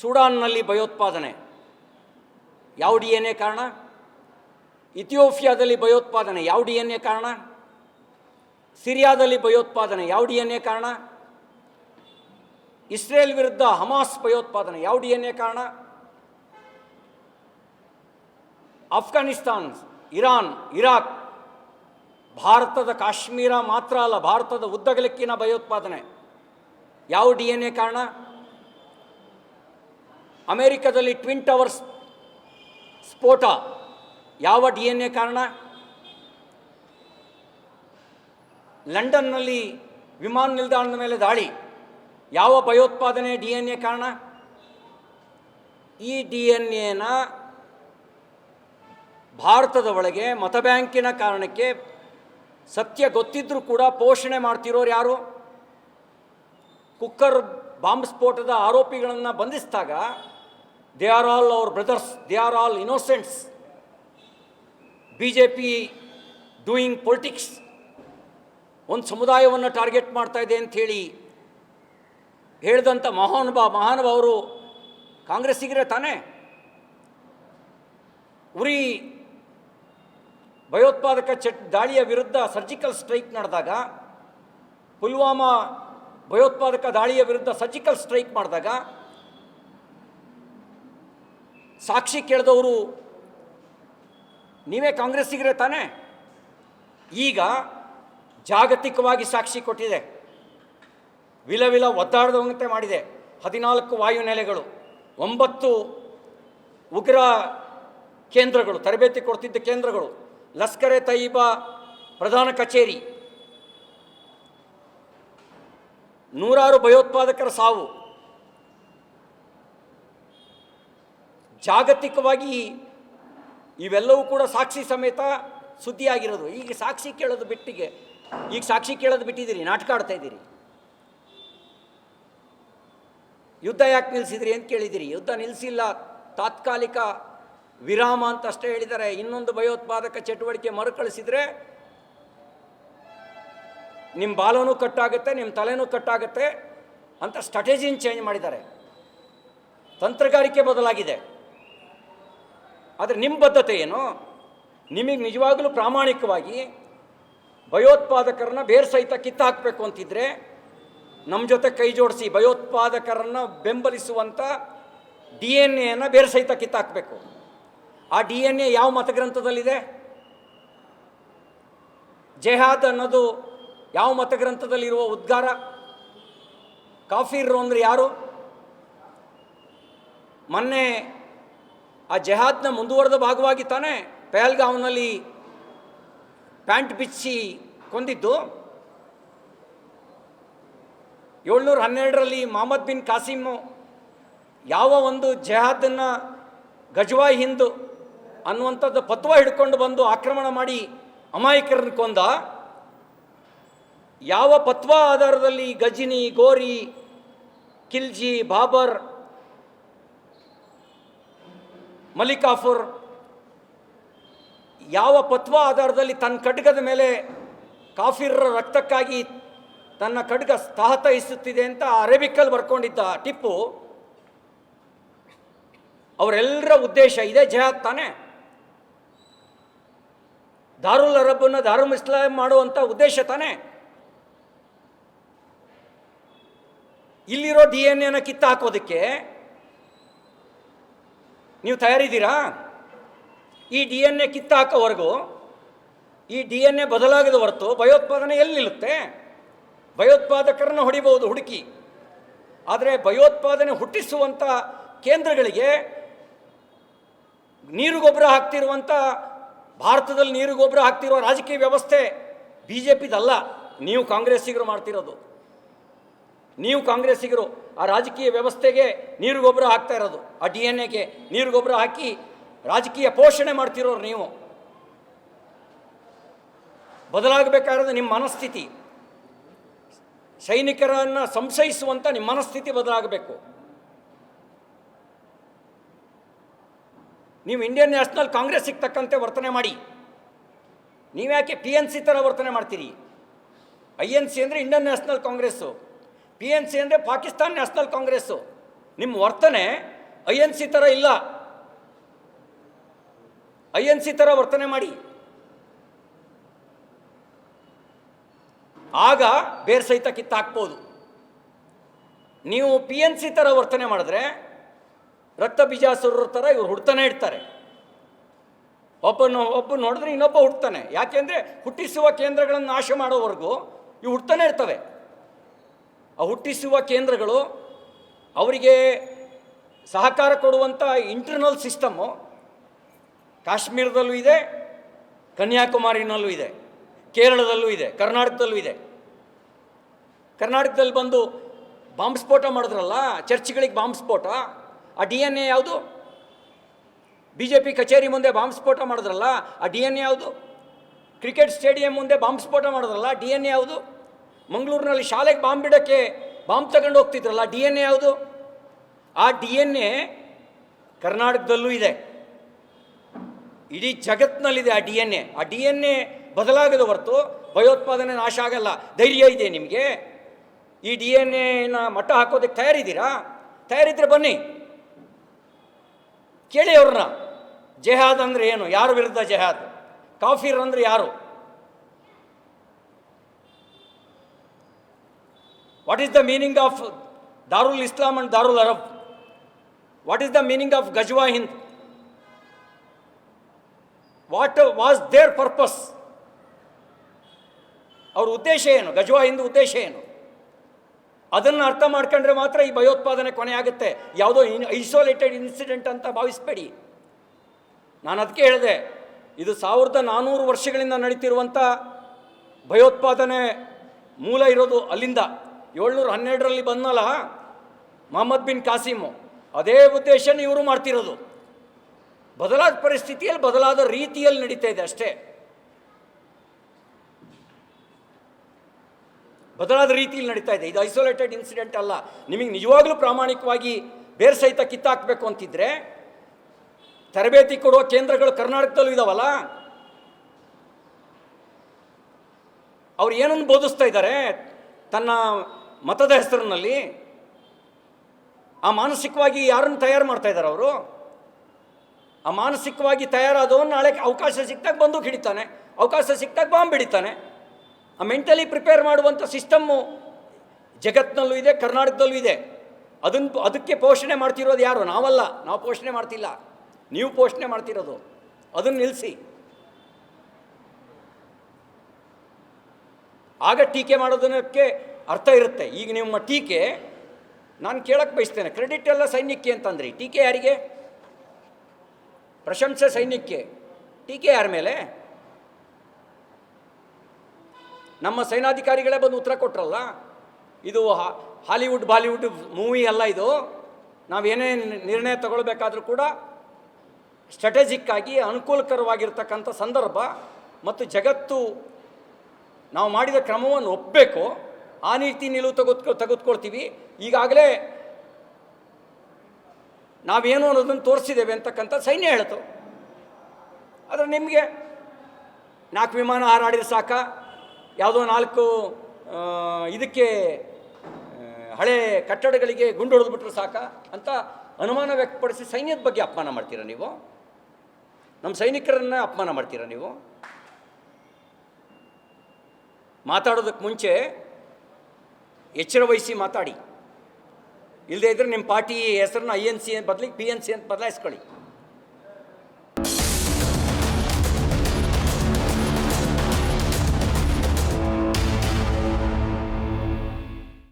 ಸುಡಾನ್ನಲ್ಲಿ ಭಯೋತ್ಪಾದನೆ. ಯಾವ D N A ಕಾರಣ? ಇಥಿಯೋಫಿಯಾದಲ್ಲಿ ಭಯೋತ್ಪಾದನೆ. ಯಾವ ಡಿ ಎನ್ ಎ ಕಾರಣ? ಸಿರಿಯಾದಲ್ಲಿ ಭಯೋತ್ಪಾದನೆ. ಯಾವ ಡಿ ಎನ್ ಎ ಕಾರಣ? ಇಸ್ರೇಲ್ ವಿರುದ್ಧ ಹಮಾಸ್ ಭಯೋತ್ಪಾದನೆ. ಯಾವ ಡಿ ಎನ್ ಎ ಕಾರಣ? Afghanistan Iran, Iraq. ಭಾರತದ ಕಾಶ್ಮೀರ ಮಾತ್ರ ಅಲ್ಲ, ಭಾರತದ ಉದ್ದಗಲಕ್ಕಿನ ಭಯೋತ್ಪಾದನೆ. ಯಾವ ಡಿ ಎನ್ ಎ ಕಾರಣ? ಅಮೆರಿಕದಲ್ಲಿ ಟ್ವಿನ್ ಟವರ್ಸ್ ಸ್ಫೋಟ. ಯಾವ ಡಿ ಎನ್ ಎ ಕಾರಣ? ಲಂಡನ್ನಲ್ಲಿ ವಿಮಾನ ನಿಲ್ದಾಣದ ಮೇಲೆ ದಾಳಿ. ಯಾವ ಭಯೋತ್ಪಾದನೆ ಡಿ ಎನ್ ಎ ಕಾರಣ? ಈ ಡಿ ಎನ್ ಎನ ಭಾರತದ ಒಳಗೆ ಮತ ಬ್ಯಾಂಕಿನ ಕಾರಣಕ್ಕೆ ಸತ್ಯ ಗೊತ್ತಿದ್ರೂ ಕೂಡ ಪೋಷಣೆ ಮಾಡ್ತಿರೋರು ಯಾರು? ಕುಕ್ಕರ್ ಬಾಂಬ್ ಸ್ಫೋಟದ ಆರೋಪಿಗಳನ್ನು ಬಂಧಿಸಿದಾಗ they are all our brothers they are all innocents B J P doing politics ಒಂದು ಸಮುದಾಯವನ್ನು ಟಾರ್ಗೆಟ್ ಮಾಡ್ತಾ ಇದೆ ಅಂಥೇಳಿ ಹೇಳಿದಂಥ ಮಹಾನುಭಾವ ಮಹಾನುಭಾವರು ಕಾಂಗ್ರೆಸ್ಸಿಗರೇ ತಾನೇ. ಉರಿ ಭಯೋತ್ಪಾದಕ ಚಟ್, ದಾಳಿಯ ವಿರುದ್ಧ ಸರ್ಜಿಕಲ್ ಸ್ಟ್ರೈಕ್ ನಡೆದಾಗ, ಪುಲ್ವಾಮಾ ಭಯೋತ್ಪಾದಕ ದಾಳಿಯ ವಿರುದ್ಧ ಸರ್ಜಿಕಲ್ ಸ್ಟ್ರೈಕ್ ಮಾಡಿದಾಗ ಸಾಕ್ಷಿ ಕೇಳಿದವರು ನೀವೇ ಕಾಂಗ್ರೆಸ್ಸಿಗರೇ ತಾನೇ? ಈಗ ಜಾಗತಿಕವಾಗಿ ಸಾಕ್ಷಿ ಕೊಟ್ಟಿದೆ. ವಿಲ ವಿಲ ಒದ್ದಾಡದಂತೆ ಮಾಡಿದೆ. ಹದಿನಾಲ್ಕು ವಾಯುನೆಲೆಗಳು, ಒಂಬತ್ತು ಉಗ್ರ ಕೇಂದ್ರಗಳು, ತರಬೇತಿ ಕೊಡ್ತಿದ್ದ ಕೇಂದ್ರಗಳು, ಲಷ್ಕರೆ ತಯೀಬಾ ಪ್ರಧಾನ ಕಚೇರಿ, ನೂರಾರು ಭಯೋತ್ಪಾದಕರ ಸಾವು. ಜಾಗತಿಕವಾಗಿ ಇವೆಲ್ಲವೂ ಕೂಡ ಸಾಕ್ಷಿ ಸಮೇತ ಸುದ್ದಿಯಾಗಿರೋದು. ಈಗ ಸಾಕ್ಷಿ ಕೇಳೋದು ಬಿಟ್ಟಿಗೆ. ಈಗ ಸಾಕ್ಷಿ ಕೇಳೋದು ಬಿಟ್ಟಿದ್ದೀರಿ, ನಾಟಕ ಆಡ್ತಾ ಇದ್ದೀರಿ. ಯುದ್ಧ ಯಾಕೆ ನಿಲ್ಲಿಸಿದ್ರಿ ಅಂತ ಕೇಳಿದಿರಿ ಯುದ್ಧ ನಿಲ್ಲಿಸಿಲ್ಲ ತಾತ್ಕಾಲಿಕ ವಿರಾಮ ಅಂತ ಅಷ್ಟೇ ಹೇಳಿದ್ದಾರೆ. ಇನ್ನೊಂದು ಭಯೋತ್ಪಾದಕ ಚಟುವಟಿಕೆ ಮರುಕಳಿಸಿದರೆ ನಿಮ್ಮ ಬಾಲನೂ ಕಟ್ಟಾಗುತ್ತೆ ನಿಮ್ಮ ತಲೆನೂ ಕಟ್ಟಾಗುತ್ತೆ ಅಂತ ಸ್ಟ್ರಾಟಜಿನ ಚೇಂಜ್ ಮಾಡಿದ್ದಾರೆ. ತಂತ್ರಗಾರಿಕೆ ಬದಲಾಗಿದೆ. ಆದರೆ ನಿಮ್ಮ ಬದ್ಧತೆ ಏನು? ನಿಮಗೆ ನಿಜವಾಗಲೂ ಪ್ರಾಮಾಣಿಕವಾಗಿ ಭಯೋತ್ಪಾದಕರನ್ನ ಬೇರೆ ಸಹಿತ ಕಿತ್ತು ಹಾಕಬೇಕು ಅಂತಿದ್ರೆ ನಮ್ಮ ಜೊತೆ ಕೈ ಜೋಡಿಸಿ ಭಯೋತ್ಪಾದಕರನ್ನು ಬೆಂಬಲಿಸುವಂಥ ಡಿ ಎನ್ ಎನ ಬೇರೆ ಸಹಿತ ಕಿತ್ತಾಕಬೇಕು ಆ ಡಿ ಎನ್ ಎ ಯಾವ ಮತಗ್ರಂಥದಲ್ಲಿದೆ? ಜೆಹಾದ್ ಅನ್ನೋದು ಯಾವ ಮತಗ್ರಂಥದಲ್ಲಿರುವ ಉದ್ಗಾರ? ಕಾಫಿರ್ರು ಅಂದರೆ ಯಾರು? ಮೊನ್ನೆ ಆ ಜೆಹಾದ್ನ ಮುಂದುವರೆದ ಭಾಗವಾಗಿ ತಾನೇ ಪೆಹಲ್ಗಾವ್ನಲ್ಲಿ ಪ್ಯಾಂಟ್ ಬಿಚ್ಚಿ ಕೊಂದಿದ್ದು. ಏಳ್ನೂರ ಹನ್ನೆರಡರಲ್ಲಿ ಮೊಹಮ್ಮದ್ ಬಿನ್ ಕಾಸಿಮು ಯಾವ ಒಂದು ಜೆಹಾದನ್ನು ಗಜ್ವಾ ಹಿಂದ್ ಅನ್ನುವಂಥದ್ದು ಪತ್ವ ಹಿಡ್ಕೊಂಡು ಬಂದು ಆಕ್ರಮಣ ಮಾಡಿ ಅಮಾಯಕರನ್ನು ಕೊಂದ. ಯಾವ ಪತ್ವ ಆಧಾರದಲ್ಲಿ ಗಜಿನಿ, ಗೋರಿ ಕಿಲ್ಜಿ ಬಾಬರ್ ಮಲಿಕಾಫುರ್ ಯಾವ ಪತ್ವ ಆಧಾರದಲ್ಲಿ ತನ್ನ ಖಡ್ಗದ ಮೇಲೆ ಕಾಫಿರ್ರ ರಕ್ತಕ್ಕಾಗಿ ತನ್ನ ಖಡ್ಗ ಸ್ಥಾಹತಹಿಸುತ್ತಿದೆ ಅಂತ ಅರೇಬಿಕಲ್ಲಿ ಬರ್ಕೊಂಡಿದ್ದ ಟಿಪ್ಪು, ಅವರೆಲ್ಲರ ಉದ್ದೇಶ ಇದೇ ಜಹಾದ್ ತಾನೇ. ದಾರುಲ್ ಅರಬ್ಬನ್ನು ದಾರುಲ್ ಇಸ್ಲಾಂ ಮಾಡುವಂಥ ಉದ್ದೇಶ ತಾನೇ. ಇಲ್ಲಿರೋ ಡಿ ಎನ್ ಎನ ಕಿತ್ತು ಹಾಕೋದಕ್ಕೆ ನೀವು ತಯಾರಿದ್ದೀರಾ? ಈ ಡಿ ಎನ್ ಎ ಕಿತ್ತು ಹಾಕೋವರೆಗೂ ಈ ಡಿ ಎನ್ ಎ ಬದಲಾಗದ ಹೊರತು ಭಯೋತ್ಪಾದನೆ ಎಲ್ಲಿ ನಿಲ್ಲುತ್ತೆ? ಭಯೋತ್ಪಾದಕರನ್ನು ಹೊಡಿಬಹುದು ಹುಡುಕಿ. ಆದರೆ ಭಯೋತ್ಪಾದನೆ ಹುಟ್ಟಿಸುವಂಥ ಕೇಂದ್ರಗಳಿಗೆ ನೀರು ಗೊಬ್ಬರ ಹಾಕ್ತಿರುವಂಥ ಭಾರತದಲ್ಲಿ ನೀರು ಗೊಬ್ಬರ ಹಾಕ್ತಿರುವ ರಾಜಕೀಯ ವ್ಯವಸ್ಥೆ ಬಿ ಜೆ ಪಿದಲ್ಲ ನೀವು ಕಾಂಗ್ರೆಸ್ಸಿಗರು ಮಾಡ್ತಿರೋದು. ನೀವು ಕಾಂಗ್ರೆಸ್ಸಿಗರು ಆ ರಾಜಕೀಯ ವ್ಯವಸ್ಥೆಗೆ ನೀರು ಗೊಬ್ಬರ ಹಾಕ್ತಾ ಇರೋದು. ಆ ಡಿ ಎನ್ ಎಗೆ ನೀರು ಗೊಬ್ಬರ ಹಾಕಿ ರಾಜಕೀಯ ಪೋಷಣೆ ಮಾಡ್ತಿರೋರು ನೀವು. ಬದಲಾಗಬೇಕಾದ್ರೆ ನಿಮ್ಮ ಮನಸ್ಥಿತಿ. ಸೈನಿಕರನ್ನು ಸಂಶಯಿಸುವಂಥ ನಿಮ್ಮ ಮನಸ್ಥಿತಿ ಬದಲಾಗಬೇಕು. ನೀವು ಇಂಡಿಯನ್ ನ್ಯಾಷನಲ್ ಕಾಂಗ್ರೆಸ್ಸಿಗೆ ತಕ್ಕಂತೆ ವರ್ತನೆ ಮಾಡಿ. ನೀವ್ಯಾಕೆ ಪಿ ಎನ್ ಸಿ ಥರ ವರ್ತನೆ ಮಾಡ್ತೀರಿ? ಐ ಎನ್ ಸಿ ಅಂದರೆ Indian national Congress. P N C ಅಂದರೆ ಪಾಕಿಸ್ತಾನ್ ನ್ಯಾಷನಲ್ ಕಾಂಗ್ರೆಸ್ಸು ನಿಮ್ಮ ವರ್ತನೆ ಐ ಎನ್ ಸಿ ಥರ ಇಲ್ಲ. ಐ ಎನ್ ಸಿ ಥರ ವರ್ತನೆ ಮಾಡಿ. ಆಗ ಬೇರೆ ಸಹಿತ ಕಿತ್ತಾಕ್ಬೋದು. ನೀವು ಪಿ ಎನ್ ಸಿ ಥರ ವರ್ತನೆ ಮಾಡಿದ್ರೆ ರಕ್ತ ಬೀಜಾಸುರರ ಥರ ಇವ್ರು ಹುಡ್ತಾನೆ ಇರ್ತಾರೆ. ಒಬ್ಬನು, ಒಬ್ಬ ನೋಡಿದ್ರೆ ಇನ್ನೊಬ್ಬ ಹುಡ್ತಾನೆ. ಯಾಕೆಂದರೆ ಹುಟ್ಟಿಸುವ ಕೇಂದ್ರಗಳನ್ನು ನಾಶ ಮಾಡೋವರೆಗೂ ಇವು ಹುಡ್ತಾನೆ ಇರ್ತವೆ. ಹುಟ್ಟಿಸುವ ಕೇಂದ್ರಗಳು ಅವರಿಗೆ ಸಹಕಾರ ಕೊಡುವಂಥ ಇಂಟರ್ನಲ್ ಸಿಸ್ಟಮ್ಮು ಕಾಶ್ಮೀರದಲ್ಲೂ ಇದೆ, ಕನ್ಯಾಕುಮಾರಿನಲ್ಲೂ ಇದೆ, ಕೇರಳದಲ್ಲೂ ಇದೆ, ಕರ್ನಾಟಕದಲ್ಲೂ ಇದೆ. ಕರ್ನಾಟಕದಲ್ಲಿ ಬಂದು ಬಾಂಬ್ ಸ್ಫೋಟ ಮಾಡಿದ್ರಲ್ಲ, ಚರ್ಚ್ಗಳಿಗೆ ಬಾಂಬ್ ಸ್ಫೋಟ ಆ ಡಿ ಎನ್ ಎ ಯಾವುದು? ಬಿ ಜೆ ಪಿ ಕಚೇರಿ ಮುಂದೆ ಬಾಂಬ್ ಸ್ಫೋಟ ಮಾಡಿದ್ರಲ್ಲ, ಆ ಡಿ ಎನ್ ಎ ಯಾವುದು? ಕ್ರಿಕೆಟ್ ಸ್ಟೇಡಿಯಂ ಮುಂದೆ ಬಾಂಬ್ ಸ್ಫೋಟ ಮಾಡಿದ್ರಲ್ಲ ಡಿ ಎನ್ ಎ ಯಾವುದು? ಮಂಗಳೂರಿನಲ್ಲಿ ಶಾಲೆಗೆ ಬಾಂಬ್ ಬಿಡೋಕ್ಕೆ ಬಾಂಬ್ ತಗೊಂಡು ಹೋಗ್ತಿದ್ರಲ್ಲ ಡಿ ಎನ್ ಎ ಯಾವುದು? ಆ ಡಿ ಎನ್ ಎ ಕರ್ನಾಟಕದಲ್ಲೂ ಇದೆ. ಇಡೀ ಜಗತ್ತಿನಲ್ಲಿದೆ ಆ D N A D N A A ಬದಲಾಗದ ಹೊರತು ಭಯೋತ್ಪಾದನೆ ನಾಶ ಆಗಲ್ಲ. ಧೈರ್ಯ ಇದೆ ನಿಮಗೆ. ಈ ಡಿ ಎನ್ ಎನ ಮಟ್ಟ ಹಾಕೋದಕ್ಕೆ ತಯಾರಿದ್ದೀರಾ? ತಯಾರಿದ್ರೆ ಬನ್ನಿ. ಕೇಳಿ ಅವ್ರನ್ನ. ಜೆಹಾದ್ ಅಂದರೆ ಏನು? ಯಾರ ವಿರುದ್ಧ ಜೆಹಾದ್? ಕಾಫಿರ್ ಅಂದರೆ ಯಾರು? What is the meaning of Darul ಇಸ್ಲಾಂ ಅಂಡ್ ದಾರುಲ್ Arab what is the meaning of ಗಜ್ವಾ ಹಿಂದ್ ವಾಟ್ ವಾಸ್ ದೇರ್ ಪರ್ಪಸ್ ಅವ್ರ ಉದ್ದೇಶ ಏನು ಗಜ್ವಾ ಹಿಂದ್ ಉದ್ದೇಶ ಏನು ಅದನ್ನು ಅರ್ಥ ಮಾಡ್ಕೊಂಡ್ರೆ ಮಾತ್ರ ಈ ಭಯೋತ್ಪಾದನೆ ಕೊನೆ ಆಗುತ್ತೆ ಯಾವುದೋ ಇನ್ ಐಸೋಲೇಟೆಡ್ ಇನ್ಸಿಡೆಂಟ್ ಅಂತ ಭಾವಿಸ್ಬೇಡಿ ನಾನು ಅದಕ್ಕೆ ಹೇಳಿದೆ ಇದು ಸಾವಿರದ ನಾನ್ನೂರು ವರ್ಷಗಳಿಂದ ನಡೀತಿರುವಂಥ ಭಯೋತ್ಪಾದನೆ ಮೂಲ ಇರೋದು ಅಲ್ಲಿಂದ ಏಳ್ನೂರ ಹನ್ನೆರಡರಲ್ಲಿ ಬಂದಲ್ಲ ಮೊಹಮ್ಮದ್ ಬಿನ್ ಕಾಸಿಮು. ಅದೇ ಉದ್ದೇಶನ ಇವರು ಮಾಡ್ತಿರೋದು. ಬದಲಾದ ಪರಿಸ್ಥಿತಿಯಲ್ಲಿ ಬದಲಾದ ರೀತಿಯಲ್ಲಿ ನಡೀತಾ ಇದೆ ಅಷ್ಟೇ. ಬದಲಾದ ರೀತಿಯಲ್ಲಿ ನಡೀತಾ ಇದೆ. ಇದು ಐಸೋಲೇಟೆಡ್ ಇನ್ಸಿಡೆಂಟ್ ಅಲ್ಲ. ನಿಮಗೆ ನಿಜವಾಗ್ಲೂ ಪ್ರಾಮಾಣಿಕವಾಗಿ ಬೇರೆ ಸಹಿತ ಕಿತ್ತಾಕಬೇಕು ಅಂತಿದ್ರೆ, ತರಬೇತಿ ಕೊಡುವ ಕೇಂದ್ರಗಳು ಕರ್ನಾಟಕದಲ್ಲೂ ಇದಾವಲ್ಲ? ಅವ್ರು ಏನನ್ನು ಬೋಧಿಸ್ತಾ ಇದ್ದಾರೆ? ತನ್ನ ಮತದ ಹೆಸರಿನಲ್ಲಿ ಆ ಮಾನಸಿಕವಾಗಿ ಯಾರನ್ನು ತಯಾರು ಮಾಡ್ತಾ ಇದ್ದಾರೆ ಅವರು? ಆ ಮಾನಸಿಕವಾಗಿ ತಯಾರಾದವನು ನಾಳೆ ಅವಕಾಶ ಸಿಕ್ಕಾಗ ಬಂದು ಹಿಡಿತಾನೆ, ಅವಕಾಶ ಸಿಕ್ಕಾಗ ಬಾಂಬ್ ಹಿಡಿತಾನೆ. ಆ ಮೆಂಟಲಿ ಪ್ರಿಪೇರ್ ಮಾಡುವಂಥ ಸಿಸ್ಟಮ್ಮು ಜಗತ್ತಿನಲ್ಲೂ ಇದೆ, ಕರ್ನಾಟಕದಲ್ಲೂ ಇದೆ. ಅದನ್ನು ಅದಕ್ಕೆ ಪೋಷಣೆ ಮಾಡ್ತಿರೋದು ಯಾರು? ನಾವಲ್ಲ, ನಾವು ಪೋಷಣೆ ಮಾಡ್ತಿಲ್ಲ. ನೀವು ಪೋಷಣೆ ಮಾಡ್ತಿರೋದು. ಅದನ್ನು ನಿಲ್ಲಿಸಿ ಆಗ ಟೀಕೆ ಮಾಡೋದಕ್ಕೆ ಅರ್ಥ ಇರುತ್ತೆ. ಈಗ ನಿಮ್ಮ ಟೀಕೆ ನಾನು ಕೇಳಕ್ಕೆ ಬಯಸ್ತೇನೆ. ಕ್ರೆಡಿಟ್ ಎಲ್ಲ ಸೈನ್ಯಕ್ಕೆ ಅಂತಂದ್ರಿ. ಟೀಕೆ ಯಾರಿಗೆ? ಪ್ರಶಂಸೆ ಸೈನ್ಯಕ್ಕೆ. ಟೀಕೆ ಯಾರ ಮೇಲೆ? ನಮ್ಮ ಸೈನಾಧಿಕಾರಿಗಳೇ ಬಂದು ಉತ್ತರ ಕೊಟ್ರಲ್ಲ? ಇದು ಹಾಲಿವುಡ್, ಬಾಲಿವುಡ್ ಮೂವಿ ಅಲ್ಲ ಇದು. ನಾವೇನೇ ನಿರ್ಣಯ ತಗೊಳ್ಬೇಕಾದ್ರೂ ಕೂಡ ಸ್ಟ್ರಾಟಜಿಕ್ ಆಗಿ ಅನುಕೂಲಕರವಾಗಿರ್ತಕ್ಕಂಥ ಸಂದರ್ಭ ಮತ್ತು ಜಗತ್ತು ನಾವು ಮಾಡಿದ ಕ್ರಮವನ್ನು ಒಪ್ಪಬೇಕು ಆ ನೀತಿ ನಿಲುವು ತೆಗೆದುಕೊ ತೆಗೆದುಕೊಳ್ತೀವಿ. ಈಗಾಗಲೇ ನಾವೇನು ಅನ್ನೋದನ್ನು ತೋರಿಸಿದ್ದೇವೆ ಅಂತಕ್ಕಂಥ ಸೈನ್ಯ ಹೇಳ್ತು. ಆದರೆ ನಿಮಗೆ ನಾಲ್ಕು ವಿಮಾನ ಹಾರಾಡಿದ್ರೆ ಸಾಕ. ಯಾವುದೋ ನಾಲ್ಕು ಇದಕ್ಕೆ ಹಳೆ ಕಟ್ಟಡಗಳಿಗೆ ಗುಂಡು ಹೊಡೆದ್ಬಿಟ್ರೆ ಸಾಕ ಅಂತ ಅನುಮಾನ ವ್ಯಕ್ತಪಡಿಸಿ ಸೈನ್ಯದ ಬಗ್ಗೆ ಅಪಮಾನ ಮಾಡ್ತೀರಾ ನೀವು? ನಮ್ಮ ಸೈನಿಕರನ್ನು ಅಪಮಾನ ಮಾಡ್ತೀರಾ ನೀವು? ಮಾತಾಡೋದಕ್ಕೆ ಮುಂಚೆ ಎಚ್ಚರ ವಹಿಸಿ ಮಾತಾಡಿ. ಇಲ್ಲದೇ ಇದ್ದರೆ ನಿಮ್ಮ ಪಾರ್ಟಿ ಹೆಸರನ್ನ ಐ ಎನ್ ಸಿ ಬದಲಿಗೆ ಪಿ ಎನ್ ಸಿ ಅಂತ ಬದಲಾಯಿಸ್ಕೊಳ್ಳಿ.